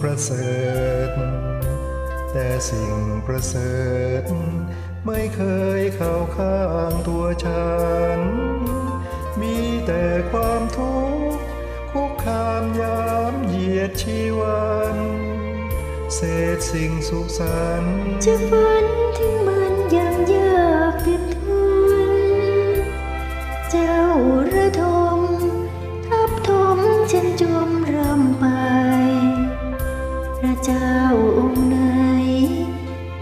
ประเสริฐ แต่สิ่งประเสริฐ ไม่เคยเข้าข้างตัวฉัน มีแต่ความทุกข์คุกคามยามเหยียดชีวันเศษสิ่งสุขสันต์จะฝันถึงมันยังยากเต็ม เจ้าองค์ไหน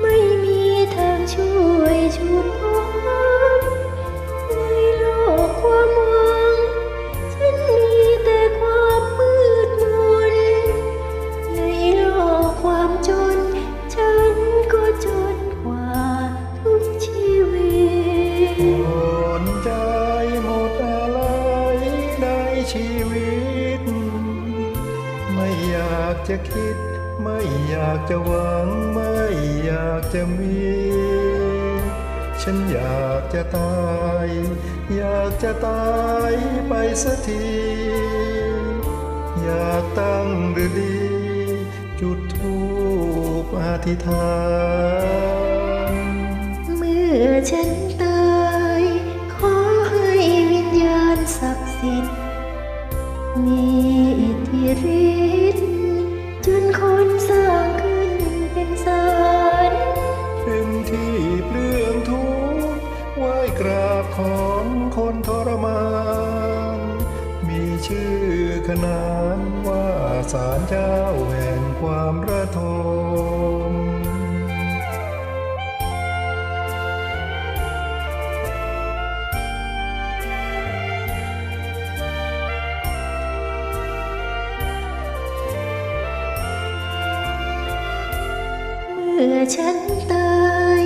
ไม่มีทางช่วยชุดพ้นในโลกความหวัง ฉันมีแต่ความมืดมน ในโลกความจน ฉันก็จนกว่าทุกชีวิตหมดใจหมดอะไรในชีวิต ไม่อยากจะคิด ไม่อยากจะหวังไม่อยากจะมี ฉันอยากจะตาย อยากจะตายไปสักที อยากตั้งหรือดี จุดทูปอธิษฐาน เมื่อฉันตาย ขอให้วิญญาณศักดิ์สิทธิ์มีอิทธิฤทธิ์ จนคนสร้างขึ้นเป็นสารเป็นที่เปลื้องทุกข์ไหว้กราบของคนทรมาน มีชื่อขนานว่าศาลเจ้าแห่ง เมื่อฉันตาย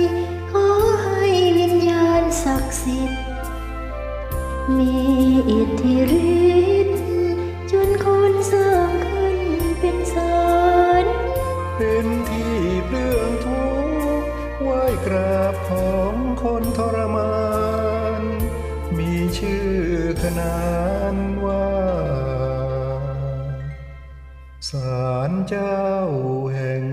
ขอให้วิญญาณศักดิ์สิทธิ์มีอิทธิฤทธิ์จนคนสร้างขึ้นเป็นสารเป็นที่เปลื้องทุกข์ไหว้กราบของคนทรมาน มีชื่อขนานว่า สารเจ้าแห่ง